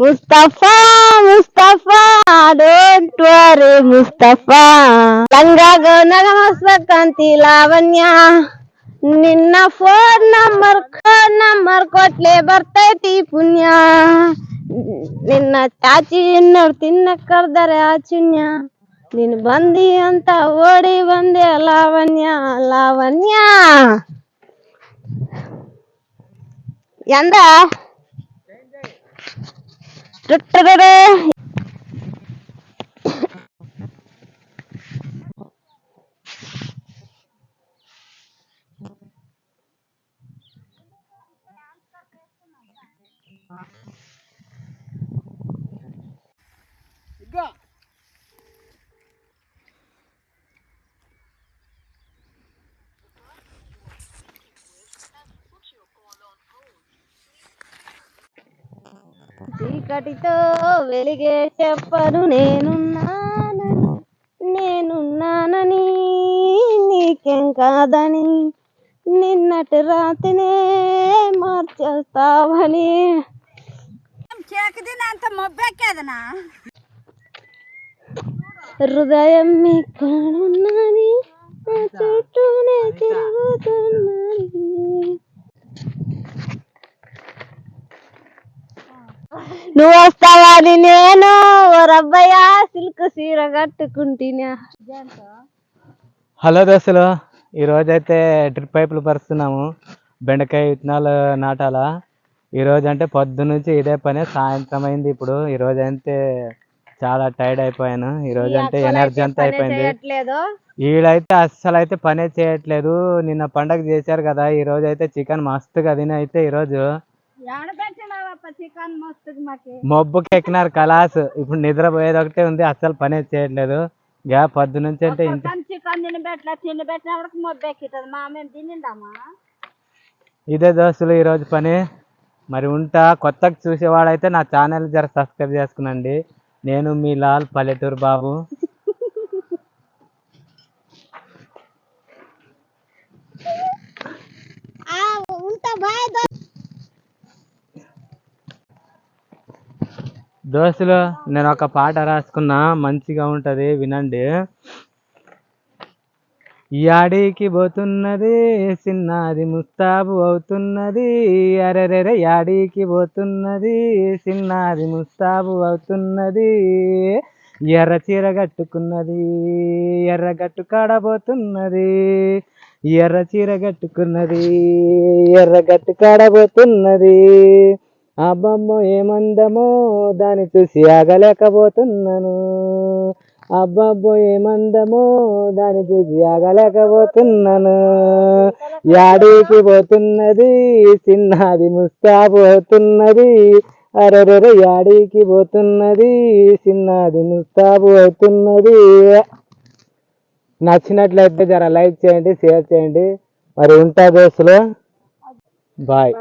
Mustafa Mustafa don't worry Mustafa. ಲಂಗಾಗ ನಗಮಸ್ತಕ್ಕಂತಿ ಲಾವಣ್ಯ, ನಿನ್ನ phone number phone number ಕೊಟ್ಲೆ ಬರ್ತೈತಿ ಪುಣ್ಯ. ನಿನ್ನ ಚಾಚಿ ನೋಡ್ ತಿನ್ನ ಕರ್ದರೆ ಆಚುಣ್ಯ. ನೀನ್ ಬಂದಿ ಅಂತ ಓಡಿ ಬಂದೆ ಲಾವಣ್ಯ ಲಾವಣ್ಯ. ಎಂದ? ルッター。చీకటితో వెలిగే చెప్పను నేనున్నానని నేనున్నానని నీకేం కాదని నిన్నటి రాత్రినే మార్చేస్తావని. మొబ్బెక్కేదనా? హృదయం నా చుట్టూనే తిరుగుతున్నది నువ్వు వస్తావని నేను రబ్బయ్య సిల్క్ సీర కట్టుకుంటున్నా హలో దోస్తులు ఈరోజు అయితే డ్రిప్ పైపులు పరుస్తున్నాము. బెండకాయ విత్తనాలు నాటాలా? ఈరోజు అంటే పొద్దు నుంచి ఇదే పని సాయంత్రం అయింది ఇప్పుడు. ఈరోజు అయితే చాలా టైర్డ్ అయిపోయాను. ఈరోజు అంటే ఎనర్జీ అంతా అయిపోయింది. వీళ్ళైతే అస్సలు అయితే పనే చేయట్లేదు. నిన్న పండగ చేశారు కదా ఈ రోజు అయితే చికెన్ మస్తుగా తిని అయితే ఈరోజు మబ్బుకి ఎక్కినారు కలాస్. ఇప్పుడు నిద్రపోయేది ఒకటే ఉంది అస్సలు పనే చేయట్లేదు. గా పొద్దు నుంచి అంటే చికెన్ మా మేము తినిందామా? ఇదే దోస్తులు ఈరోజు పని. మరి ఉంటా. కొత్తగా చూసేవాడైతే నా ఛానల్ జర సబ్స్క్రైబ్ చేసుకునండి. నేను మీ లాల్ పల్లెటూరు బాబు ఉంటా బాయ్ దోస్తులు నేను ఒక పాట రాసుకున్నా మంచిగా ఉంటుంది వినండి. యాడికి పోతున్నది చిన్నది ముస్తాబు అవుతున్నది అరెరెరే యాడికి పోతున్నది చిన్నది ముస్తాబు అవుతున్నది ఎర్ర చీర కట్టుకున్నది ఎర్ర గట్టు కాడబోతున్నది ఎర్ర చీర కట్టుకున్నది ఎర్ర గట్టు కాడబోతున్నది అబ్బమ్మో ఏమందమో దాన్ని చూసి ఆగలేకపోతున్నాను. అబ్బబ్బో ఏమందమో దాన్ని చూసి ఆగలేకపోతున్నాను. యాడికి పోతున్నది చిన్నది ముస్తాబు అవుతున్నది అరెరెరే యాడికి పోతున్నది చిన్నది ముస్తాబు అవుతున్నది నచ్చినట్లయితే జర లైక్ చేయండి షేర్ చేయండి. మరి ఉంటా దోస్తులు బాయ్.